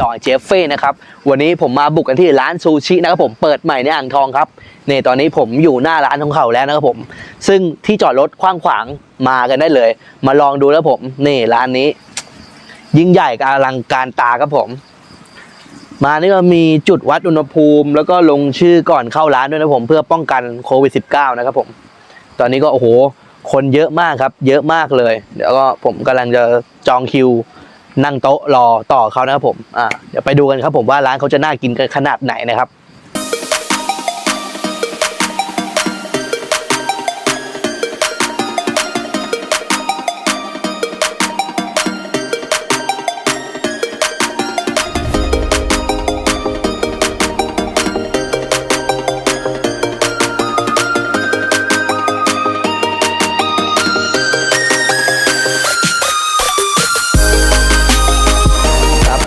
จอยเจฟเฟ่นะครับวันนี้ผมมาบุกกันที่ร้านซูชินะครับผมเปิดใหม่ในอ่างทองครับนี่ตอนนี้ผมอยู่หน้าร้านของเขาแล้วนะครับผม ซึ่งที่จอดรถกว้างขวางมากันได้เลย มาลองดูแล้วผมนี่ร้านนี้ ยิ่งใหญ่กับอลังการตาครับผม มานี่ก็มีจุดวัดอุณหภูมิ แล้วก็ลงชื่อก่อนเข้าร้านด้วยนะผม เพื่อป้องกันโควิด -19 นะครับผม ตอนนี้ก็โอ้โหคนเยอะมากครับ เยอะมากเลย เดี๋ยวก็ผมกำลังจะจองคิว นั่งโต๊ะรอต่อเขานะครับผมอ่าเดี๋ยวไปดูกันครับผมว่าร้านเขาจะน่ากินกันขนาดไหนนะครับ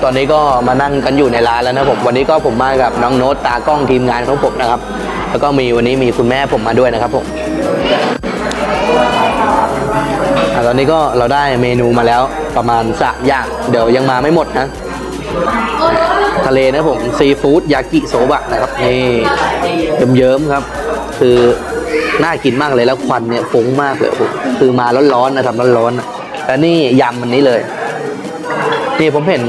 อนนี้ก็มานั่งกันอยู่ในร้านแล้วนะผมวันนี้ก็ผมมากับน้องโน้ตตากล้องทีมงานของผมนะครับ แล้วก็มีวันนี้มีคุณแม่ผมมาด้วยนะครับผมอะตอนนี้ก็เราได้เมนูมาแล้วประมาณสามอย่าง เดี๋ยวยังมาไม่หมดนะ ทะเลนะผมซีฟู้ดยากิโซบะนะครับนี่เยิ้มๆครับ คือน่ากินมากเลยแล้วควันเนี่ยฟุ้งมากเลยผมคือมาร้อนๆนะครับร้อนๆนะแล้วนี่ยำอันนี้เลย นี่ผมเห็น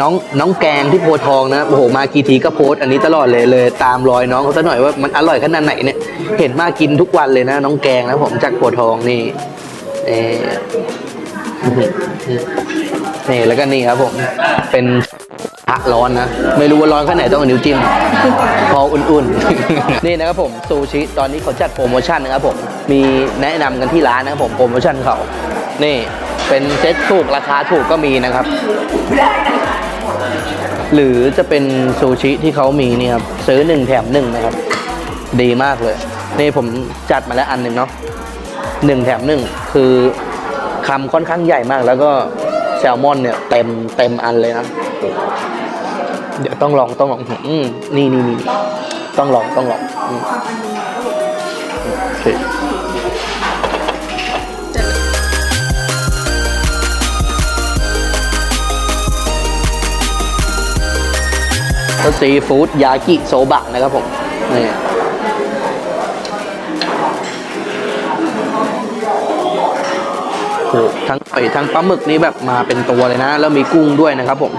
น้องน้องแกงที่โพธิ์ทองนะโอ้โหมากี่ทีก็โพสอันนี้ตลอดเลยเลยตามรอยน้องเขาซะหน่อยว่ามันอร่อยขนาดไหนเนี่ยเห็นมากินทุกวันเลยนะ น้องแกงนะผมจากโพธิ์ทองนี่เอนี่แล้วก็นี่ครับผมเป็นพระร้อนนะ ไม่รู้ว่าร้อนแค่ไหนต้องอานิ้วจิ้มพออุ่นๆ นี่นะครับผมซูชิตอนนี้เขาจัดโปรโมชั่นนะครับผมมีแนะนำกันที่ร้านนะครับผมโปรโมชั่นเขานี่ เป็นเซ็ตถูกราคาถูกก็มีนะครับ หรือจะเป็นซูชิที่เขามีนี่ครับซื้อหนึ่งแถมหนึ่งนะครับ ดีมากเลย นี่ผมจัดมาแล้วอันหนึ่งเนาะหนึ่งแถมหนึ่งคือคำค่อนข้างใหญ่มาก แล้วก็แซลมอนเนี่ยเต็มเต็มอันเลยนะ เดี๋ยวต้องลองต้องลองอืมนี่นี่นี่ต้องลองต้องลองอืมโอเค ซีฟู้ดยากิโซบะนะครับผมนี่ทั้งไอทั้งปลาหมึกนี่แบบมาเป็นตัวเลยนะ แล้วมีกุ้งด้วยนะครับผม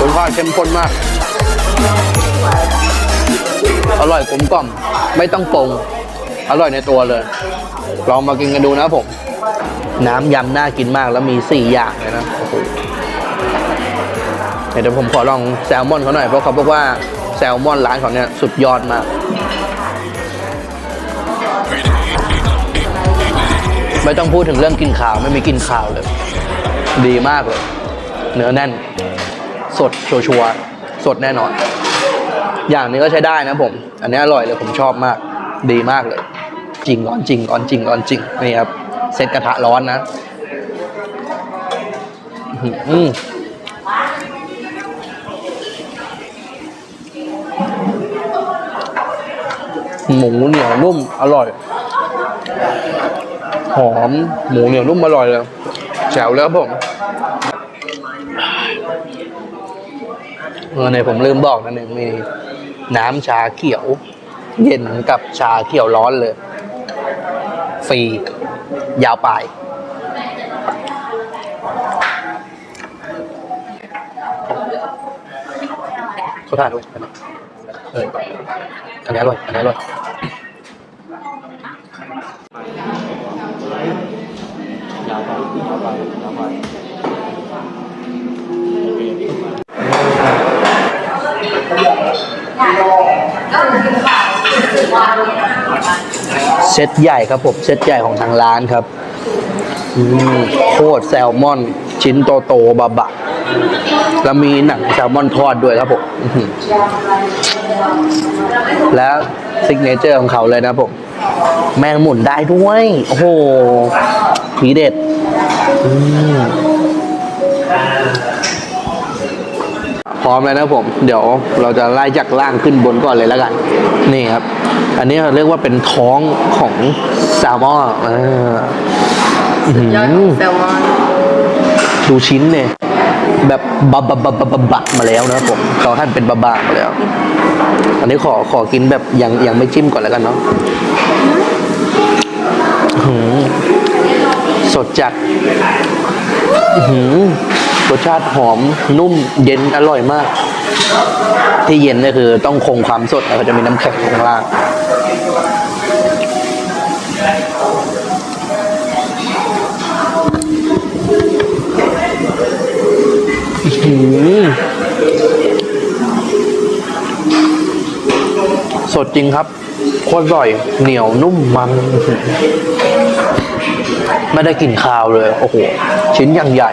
รสชาติเข้มข้นมาก อร่อยกลมกล่อม ไม่ต้องปรุงอร่อยในตัวเลย ลองมากินกันดูนะผม น้ำยำน่ากินมากแล้วมีสี่อย่างเลยนะโอ้โหเดี๋ยวผมขอลองแซลมอนเขาหน่อย เพราะเขาบอกว่าแซลมอนร้านเขาเนี่ยสุดยอดมากไม่ต้องพูดถึงเรื่องกินข่าวไม่มีกินข่าวเลย ดีมากเลย เนื้อแน่น สดชัวร์สดแน่นอน อย่างนี้ก็ใช้ได้นะผม อันนี้อร่อยเลยผมชอบมากดีมากเลย จริงร้อนจริงร้อนจริงร้อนจริงนี่ครับเซตกระทะร้อนนะอื้อหือหมูเหนียวนุ่มอร่อย หอมหมูเหนียวนุ่มอร่อยเลยแจ๋วแล้วผมเออเนี่ผมลืมบอกนะเนี่ยมี น้ำชาเขียว เย็นกับชาเขียวร้อนเลย ฟรี ยาวปลายเขาทานด้วยเอออันนี้อร่อยอันนี้อร่อยยาวไปยาวไปยาวไป เซตใหญ่ครับผมเซตใหญ่ของทางร้านครับอืมโคตรแซลมอน ชิ้นโตโตๆบะบะแล้วมีหนังแซลมอนทอดด้วยครับผมอื้อหือแล้วซิกเนเจอร์ของเขาเลยนะผมแมงหมุนได้ด้วย โอ้โหทีเด็ดอืม พร้อมแล้วนะผม เดี๋ยวเราจะไล่จากล่างขึ้นบนก่อนเลยแล้วกัน นี่ครับ อันนี้เราเรียกว่าเป็นท้องของแซลมอนอ่าอื้อหืยอดอแซลมอนดูชิ้นเนี่ยแบบบับบับบับบับบับมาแล้วนะครับผมเขาท่านเป็นบะบางมาแล้ว อันนี้ขอขอกินแบบยังยังไม่จิ้มก่อนแล้วกันเนาะอื้อหือสดจัดอื้อหือ รสชาติหอมนุ่มเย็นอร่อยมาก ที่เย็นนี่คือต้องคงความสดแล้วก็จะมีน้ำแข็งข้างล่างหือสดจริงครับโคตรอร่อย เหนียวนุ่มมัน ไม่ได้กลิ่นคาวเลย โอ้โห ชิ้นอย่างใหญ่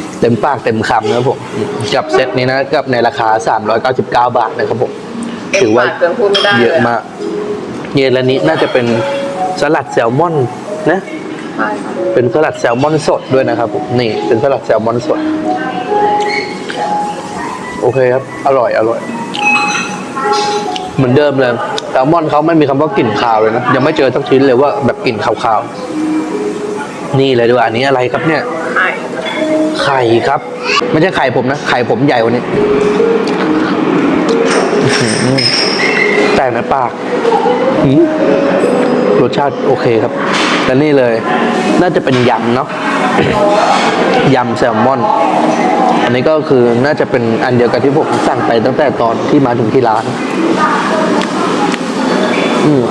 ากมันน่ะแบบเต็มปากเต็มคำนะครับผมกับเซตนี้นะกับในราคา 399 บาทนะครับผมถือว่าเต็มปกเกินพูดไม่ได้เยอะมาก เยนละนี้น่าจะเป็นสลัดแซลมอนนะใช่ค่ะเป็นสลัดแซลมอนสดด้วยนะครับผมนี่เป็นสลัดแซลมอนสด โอเคครับ อร่อยอร่อย เหมือนเดิมเลยแซลมอนเขาไม่มีคำว่ากลิ่นคาวเลยนะยังไม่เจอสักชิ้นเลยว่าแบบกลิ่นคาวๆนี่เลยดีกว่าอันนี้อะไรครับเนี่ยใช่ ไข่ครับ ไม่ใช่ไข่ผมนะ ไข่ผมใหญ่กว่านี้อื้อหือแต่ในปากหืมรสชาติโอเคครับและนี่เลย น่าจะเป็นยำเนาะยำแซลมอน อันนี้ก็คือน่าจะเป็นอันเดียวกันที่ผมสั่งไปตั้งแต่ตอนที่มาถึงที่ร้าน อืม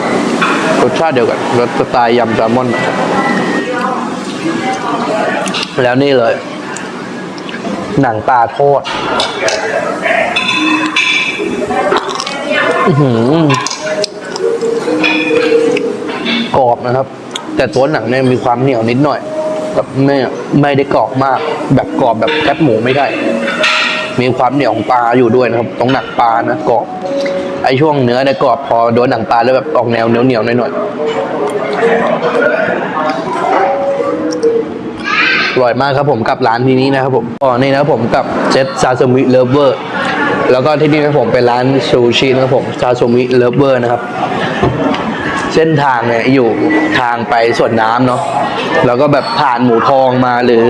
รสชาติเดียวกัน รสสไตล์ยำแซลมอน แล้วนี่เลย หนังปลาทอดอื้อหือกรอบนะครับ แต่ตัวหนังเนี่ยมีความเหนียวนิดหน่อยแบบไม่ไม่ได้กรอบมาก แบบกรอบแบบแคบหมูไม่ได้ มีความเหนียวของปลาอยู่ด้วยนะครับ ตรงหนังปลานะกรอบไอ้ช่วงเนื้อเนี่ยกรอบพอโดนหนังปลาแล้วแบบออกแนวเหนียวเหนียวหน่อยๆอ อร่อยมากครับผมกับร้านที่นี้นะครับผมอ๋อนี่นะครับผมกับเจ็ตซาซูมิเลเวอร์แล้วก็ที่นี่นะครับผมเป็นร้านซูชินะครับผมซาซูมิเลเวอร์นะครับ เส้นทางเนี่ยอยู่ทางไปสวนน้ำเนาะแล้วก็แบบผ่านหมูทองมาหรือ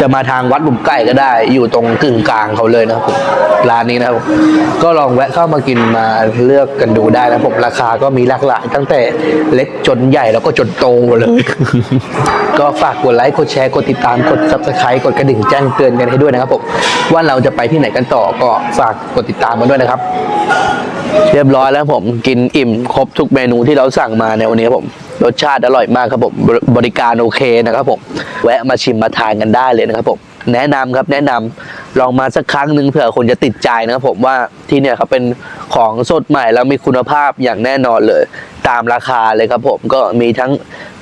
จะมาทางวัดบุ่มไก่ก็ได้ อยู่ตรงกึ่งกลางเขาเลยนะครับผมร้านนี้นะครับผมก็ลองแวะเข้ามากินมาเลือกกันดูได้นะผมราคาก็มีหลากหลายตั้งแต่เล็กจนใหญ่แล้วก็จนโตเลย ก็ฝากกดไลค์กดแชร์กดติดตามกด subscribe กดกระดิ่งแจ้งเตือนกันให้ด้วยนะครับผมว่าเราจะไปที่ไหนกันต่อก็ฝากกดติดตามกันด้วยนะครับ เรียบร้อยแล้วผมกินอิ่มครบทุกเมนูที่เราสั่งมาในวันนี้ผมรสชาติอร่อยมากครับผมบริบริการโอเคนะครับผมแวะมาชิมมาทานกันได้เลยนะครับผมแนะนำครับแนะนำลองมาสักครั้งหนึ่งเผื่อคนจะติดใจนะครับผมว่าที่เนี่ยเขาเป็นของสดใหม่แล้วมีคุณภาพอย่างแน่นอนเลย ตามราคาเลยครับผมก็มีทั้ง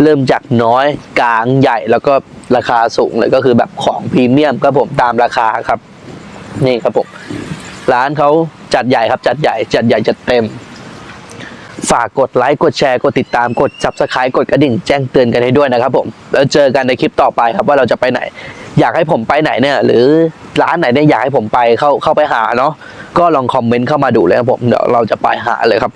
เริ่มจากน้อยกลางใหญ่แล้วก็ราคาสูงเลยก็คือแบบของพรีเมียมครับผมตามราคาครับ นี่ครับผมร้านเขา จัดใหญ่ครับจัดใหญ่จัดใหญ่จัดเต็ม ฝากกดไลค์กดแชร์กดติดตามกดซับสไครต์กดกระดิ่งแจ้งเตือนกันให้ด้วยนะครับผมแล้วเจอกันในคลิปต่อไปครับว่าเราจะไปไหน อยากให้ผมไปไหนเนี่ยหรือร้านไหนเนี่ยอยากให้ผมไปเข้าเข้าไปหาเนาะก็ลองคอมเมนต์เข้ามาดูเลยครับผมเดี๋ยวเราจะไปหาเลยครับ